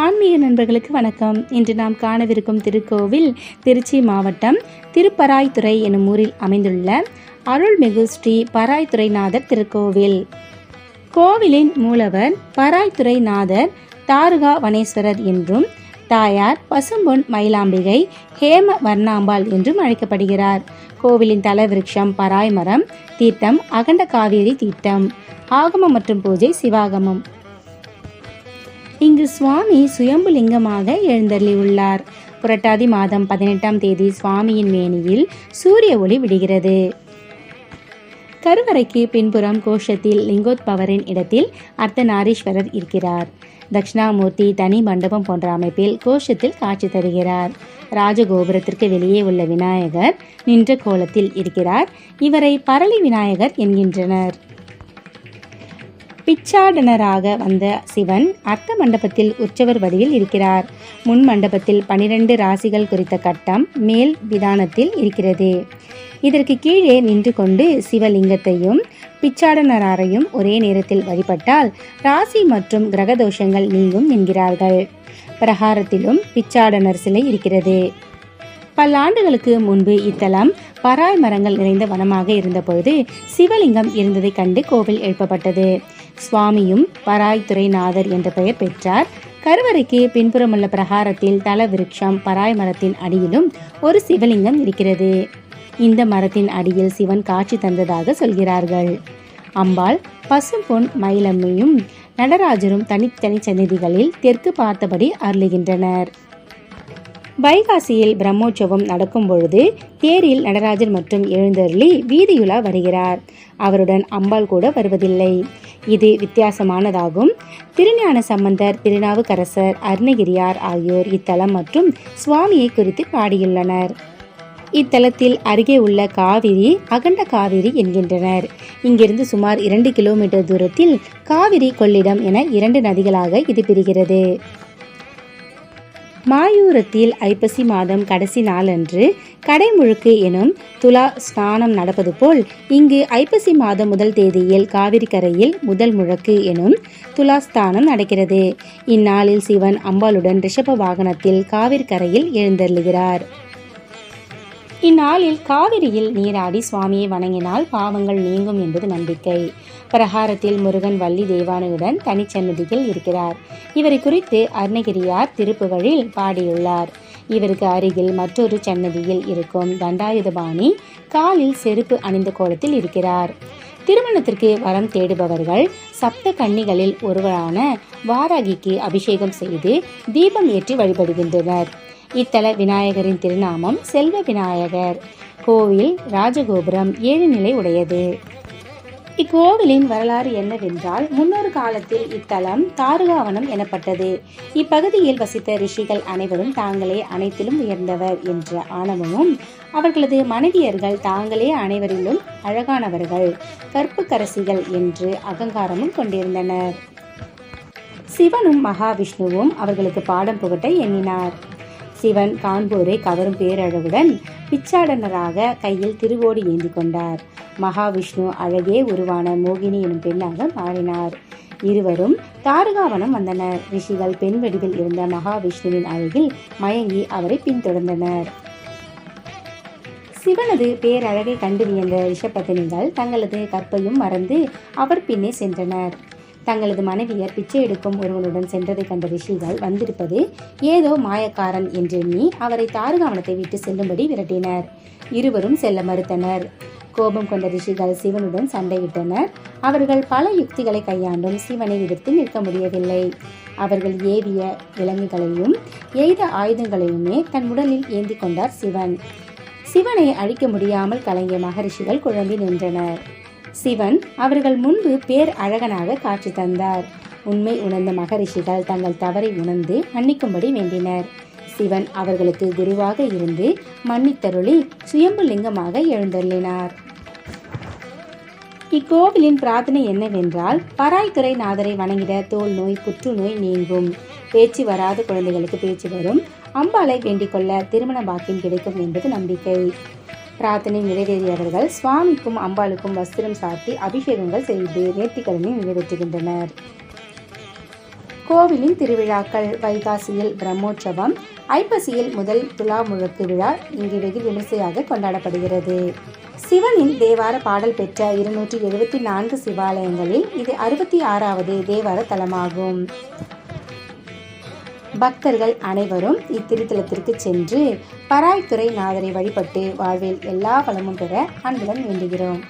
ஆன்மீக நண்பர்களுக்கு வணக்கம். இன்று நாம் காணவிருக்கும் திருக்கோவில் திருச்சி மாவட்டம் திருப்பராய்த்துறை எனும் ஊரில் அமைந்துள்ள அருள்மிகு ஸ்ரீ பராய்த்துறைநாதர் திருக்கோவில். கோவிலின் மூலவர் பராய்த்துறைநாதர் தாருகா வனேஸ்வரர் என்றும் தாயார் பசும்பொன் மயிலாம்பிகை ஹேம வர்ணாம்பாள் என்றும் அழைக்கப்படுகிறார். கோவிலின் தலவிருட்சம் பராய்மரம் தீர்த்தம் அகண்ட காவேரி தீர்த்தம் ஆகமம் மற்றும் பூஜை சிவாகமம். இங்கு சுவாமி சுயம்புலிங்கமாக எழுந்தருளியுள்ளார். புரட்டாதி மாதம் பதினெட்டாம் தேதி சுவாமியின் மேனியில் சூரிய ஒளி விடுகிறது. கருவறைக்கு பின்புறம் கோஷத்தில் லிங்கோத்பவரின் இடத்தில் அர்த்தநாரீஸ்வரர் இருக்கிறார். தட்சிணாமூர்த்தி தனி மண்டபம் போன்ற அமைப்பில் கோஷத்தில் காட்சி தருகிறார். ராஜகோபுரத்திற்கு வெளியே உள்ள விநாயகர் நின்ற கோலத்தில் இருக்கிறார். இவரை பரளி விநாயகர் என்கின்றனர். பிச்சாடனராக வந்த சிவன் அர்த்த மண்டபத்தில் உற்சவர் வடிவில் இருக்கிறார். முன் மண்டபத்தில் பனிரெண்டு ராசிகள் குறித்த கட்டம் மேல் விதானத்தில் இருக்கிறது. இதற்கு கீழே நின்று கொண்டு சிவலிங்கத்தையும் பிச்சாடனராரையும் ஒரே நேரத்தில் வழிபட்டால் ராசி மற்றும் கிரகதோஷங்கள் நீங்கும் என்கிறார்கள். பிரகாரத்திலும் பிச்சாடனர் சிலை இருக்கிறது. பல்லாண்டுகளுக்கு முன்பு இத்தலம் பராய் மரங்கள் நிறைந்த வனமாக இருந்தபொழுது சிவலிங்கம் இருந்ததைக் கண்டு கோவில் எழுப்பப்பட்டது. சுவாமியும் பராய் துறைநாதர் என்ற பெயர் பெற்றார். கருவறைக்கு பின்புறமுள்ள பிரகாரத்தில் தல விருட்சம் பராய் மரத்தின் அடியிலும் ஒரு சிவலிங்கம் இருக்கிறது. இந்த மரத்தின் அடியில் சிவன் காட்சி தந்ததாக சொல்கிறார்கள். அம்பாள் பசும்பொன் மயிலம்மையும் நடராஜரும் தனித்தனி சந்நிதிகளில் தெற்கு பார்த்தபடி அருளுகின்றனர். வைகாசியில் பிரம்மோற்சவம் நடக்கும் பொழுது தேரில் நடராஜர் மற்றும் எழுந்தருளி வீதியுலா வருகிறார். அவருடன் அம்பாள் கூட வருவதில்லை. இது வித்தியாசமானதாகும். திருஞான சம்பந்தர் திருநாவுக்கரசர் அருணகிரியார் ஆகியோர் இத்தலம் மற்றும் சுவாமியை குறித்து பாடியுள்ளனர். இத்தலத்தில் அருகே உள்ள காவிரி அகண்ட காவிரி என்கின்றனர். இங்கிருந்து சுமார் இரண்டு கிலோமீட்டர் தூரத்தில் காவிரி கொள்ளிடம் என இரண்டு நதிகளாக இது பிரிகிறது. மாயூரத்தில் ஐப்பசி மாதம் கடைசி நாளன்று கடைமுழுக்கு எனும் துலா ஸ்நானம் நடப்பது போல் இங்கு ஐப்பசி மாதம் முதல் தேதியில் காவிரி கரையில் முதல் முழக்கு எனும் துலா ஸ்தானம் நடக்கிறது. இந்நாளில் சிவன் அம்பாளுடன் ரிஷப வாகனத்தில் காவிரி கரையில் எழுந்தருளுகிறார். இந்நாளில் காவிரியில் நீராடி சுவாமியை வணங்கினால் பாவங்கள் நீங்கும் என்பது நம்பிக்கை. பிரகாரத்தில் முருகன் வள்ளி தேவானையுடன் தனிச்சன்னதியில் இருக்கிறார். இவரை குறித்து அருணகிரியார் திருப்புகழில் பாடியுள்ளார். இவருக்கு அருகில் மற்றொரு சன்னதியில் இருக்கும் தண்டாயுதபாணி காலில் செருப்பு அணிந்த கோலத்தில் இருக்கிறார். திருமணத்திற்கு வரம் தேடுபவர்கள் சப்த கன்னிகளில் ஒருவரான வாராகிக்கு அபிஷேகம் செய்து தீபம் ஏற்றி வழிபடுகின்றனர். இத்தல விநாயகரின் திருநாமம் செல்வ விநாயகர். கோவில் ராஜகோபுரம் ஏழு நிலை உடையது. இக்கோவிலின் வரலாறு என்னவென்றால் முன்னொரு காலத்தில் இத்தலம் தாருகாவனம் எனப்பட்டது. இப்பகுதியில் வசித்த ரிஷிகள் அனைவரும் தாங்களே அனைத்திலும் உயர்ந்தவர் என்ற ஆணவமும் அவர்களது மனைவியர்கள் தாங்களே அனைவரிலும் அழகானவர்கள் கற்புக்கரசிகள் என்று அகங்காரமும் கொண்டிருந்தனர். சிவனும் மகாவிஷ்ணுவும் அவர்களுக்கு பாடம் புகட்ட எண்ணினார். சிவன் காண்போரை கவரும் பேரழகுடன் பிச்சாடனராக கையில் திருவோடு ஏந்தி கொண்டார். மகாவிஷ்ணு அழகே உருவான மோகினி எனும் பெண்ணாக மாறினார். இருவரும் தாரகாவனம் வந்தனர். ரிஷிகள் பெண் வடிவில் இருந்த மகாவிஷ்ணுவின் அழகில் மயங்கி அவரை பின்தொடர்ந்தனர். சிவனது பேரழகை கண்டு வியந்த ரிஷபத்தினிகள் தங்களது கற்பையும் மறந்து அவர் பின்னே சென்றனர். தங்களது மனைவியர் பிச்சை எடுக்கும் ஒருவனுடன் சென்றதை கண்ட ரிஷிகள் வந்திருப்பது ஏதோ மாயக்காரன் என்றெண்ணி அவரை தாருகாவனத்தை விட்டு செல்லும்படி விரட்டினர். இருவரும் செல்ல மறுத்தனர். கோபம் கொண்ட ரிஷிகள் சிவனுடன் சண்டையிட்டனர். அவர்கள் பல யுக்திகளை கையாண்டும் சிவனை எதிர்த்து நிற்க முடியவில்லை. அவர்கள் ஏவிய விலங்குகளையும் எய்த ஆயுதங்களையுமே தன் உடலில் ஏந்தி கொண்டார் சிவன். சிவனை அழிக்க முடியாமல் கலங்கிய மகரிஷிகள் குழம்பி நின்றனர். சிவன் அவர்கள் முன்பு பேர் அழகனாக காட்சி தந்தார். உண்மை உணர்ந்த மகரிஷிகள் தங்கள் தவறை உணர்ந்து மன்னிக்கும்படி வேண்டினர். சிவன் அவர்களுக்கு குருவாக இருந்து மன்னித்தருளி சுயம்பு லிங்கமாக எழுந்தருளினார். இக்கோவிலின் பிரார்த்தனை என்னவென்றால் பராய்த்துறை நாதரை வணங்கிட தோல் நோய் புற்றுநோய் நீங்கும். பேச்சு வராத குழந்தைகளுக்கு பேச்சு வரும். அம்பாளை வேண்டிக் கொள்ள திருமண பாக்கியம் கிடைக்கும் என்பது நம்பிக்கை. பிரார்த்தனை நிறைவேறியவர்கள் சுவாமிக்கும் அம்பாளுக்கும் வஸ்திரம் சாத்தி அபிஷேகங்கள் செய்து நேர்த்திக்கடனை நிறைவேற்றுகின்றனர். கோவிலின் திருவிழாக்கள் வைகாசியில் பிரம்மோற்சவம் ஐப்பசியில் முதல் துலா முழக்கு விழா இங்கு வெகு விமர்சையாக கொண்டாடப்படுகிறது. சிவனின் தேவார பாடல் பெற்ற இருநூற்றி எழுபத்தி நான்கு சிவாலயங்களில் இது அறுபத்தி ஆறாவது தேவார தலமாகும். பக்தர்கள் அனைவரும் இத்திருத்தலத்திற்கு சென்று பராய்த்துறை நாதரை வழிபட்டு வாழ்வில் எல்லா வளமும் பெற அன்புடன் வேண்டுகிறோம்.